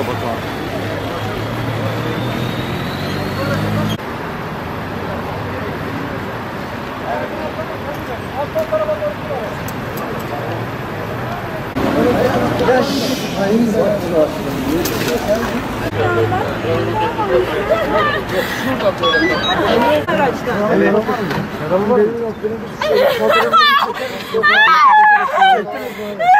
kapat abi. Evet. Fotoğrafını çekelim.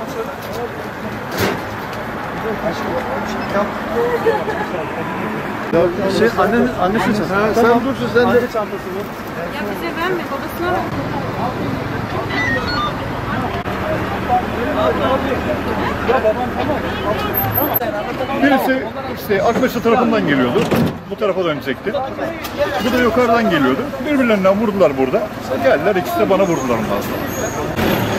şey annen annesin sen. Ha, sen dursun sen de. Ya bize verme babasına ver. Birisi işte Akmeşe tarafından geliyordu. Bu tarafa dönecekti. Bu da yukarıdan geliyordu. Birbirlerinden vurdular burada. Geldiler ikisi de bana vurdular ondan sonra.